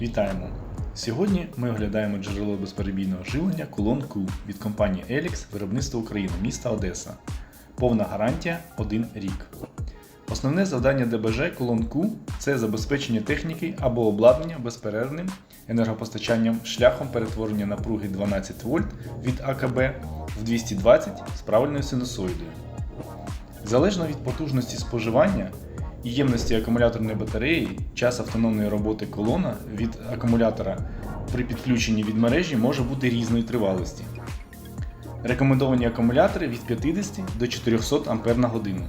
Вітаємо! Сьогодні ми оглядаємо джерело безперебійного живлення колон Q від компанії Elix виробництво України, міста Одеса. Повна гарантія 1 рік. Основне завдання ДБЖ колон Q – це забезпечення техніки або обладнання безперервним енергопостачанням шляхом перетворення напруги 12 вольт від АКБ в 220 з правильною синусоїдою. Залежно від потужності споживання і ємності акумуляторної батареї, час автономної роботи колона від акумулятора при підключенні від мережі може бути різної тривалості. Рекомендовані акумулятори від 50 до 400 А на годину.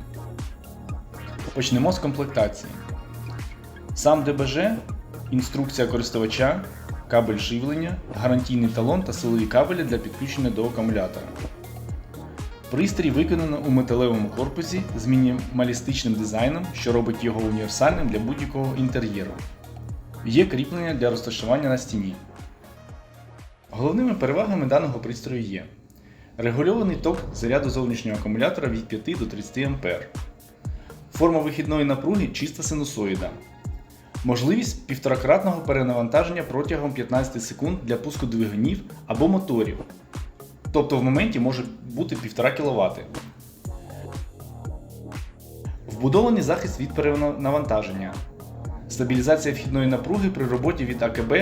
Почнемо з комплектації. Сам ДБЖ, інструкція користувача, кабель живлення, гарантійний талон та силові кабелі для підключення до акумулятора. Пристрій виконано у металевому корпусі з мінімалістичним дизайном, що робить його універсальним для будь-якого інтер'єру. Є кріплення для розташування на стіні. Головними перевагами даного пристрою є регульований ток заряду зовнішнього акумулятора від 5 до 30 А. Форма вихідної напруги чиста синусоїда. Можливість півторакратного перенавантаження протягом 15 секунд для пуску двигунів або моторів. Тобто в моменті може бути 1,5 кВт. Вбудований захист від перенавантаження. Стабілізація вхідної напруги при роботі від АКБ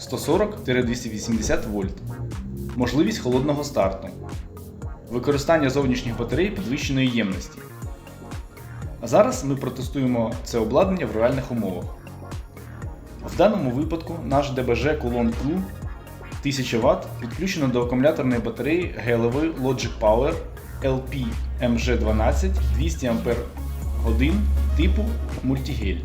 140-280 вольт. Можливість холодного старту. Використання зовнішніх батарей підвищеної ємності. А зараз ми протестуємо це обладнання в реальних умовах. В даному випадку наш ДБЖ Coulon Q 1000 Вт підключено до акумуляторної батареї гелевої Logic Power LP MG12 200 Ах типу Multigel.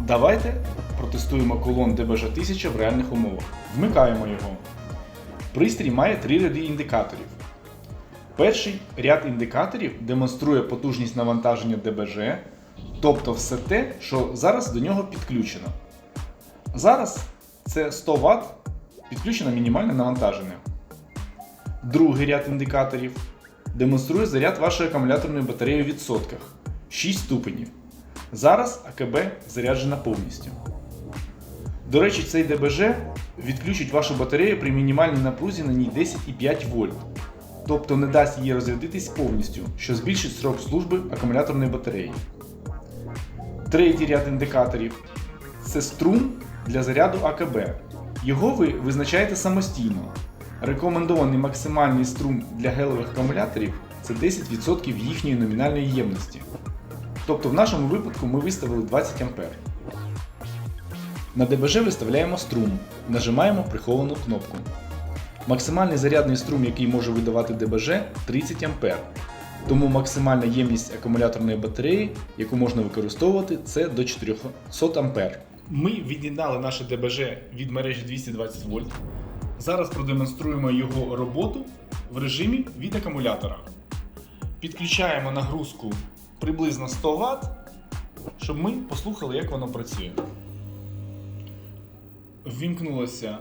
Давайте протестуємо колон DBG 1000 в реальних умовах. Вмикаємо його. Пристрій має три ряди індикаторів. Перший ряд індикаторів демонструє потужність навантаження ДБЖ, тобто все те, що зараз до нього підключено. Зараз це 100 Вт підключено мінімальне навантаження. Другий ряд індикаторів демонструє заряд вашої акумуляторної батареї у відсотках 6 ступенів. Зараз АКБ заряджена повністю. До речі, цей ДБЖ відключить вашу батарею при мінімальній напрузі на ній 10,5 вольт. Тобто не дасть їй розрядитись повністю, що збільшить срок служби акумуляторної батареї. Третій ряд індикаторів це струм для заряду АКБ. Його ви визначаєте самостійно. Рекомендований максимальний струм для гелевих акумуляторів це 10% їхньої номінальної ємності. Тобто в нашому випадку ми виставили 20 А. На ДБЖ виставляємо струм, нажимаємо приховану кнопку. Максимальний зарядний струм, який може видавати ДБЖ 30 А. Тому максимальна ємність акумуляторної батареї, яку можна використовувати, це до 400 А. Ми від'єднали наше ДБЖ від мережі 220 вольт. Зараз продемонструємо його роботу в режимі від акумулятора. Підключаємо нагрузку приблизно 100 Вт, щоб ми послухали, як воно працює. Ввімкнулося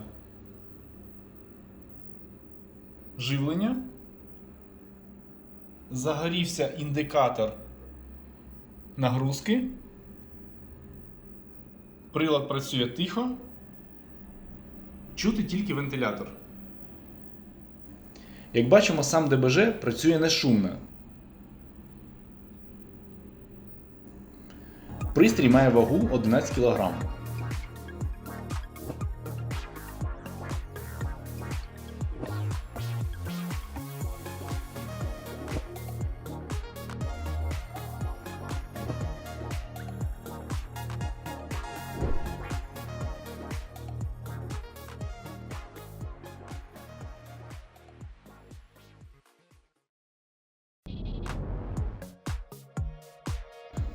живлення. Загорівся індикатор нагрузки. Прилад працює тихо. Чути тільки вентилятор. Як бачимо, сам ДБЖ працює не шумно. Пристрій має вагу 11 кг.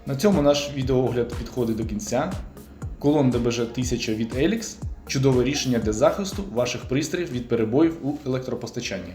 На цьому наш відеоогляд підходить до кінця. Колон ДБЖ 1000 від Elix чудове рішення для захисту ваших пристроїв від перебоїв у електропостачанні.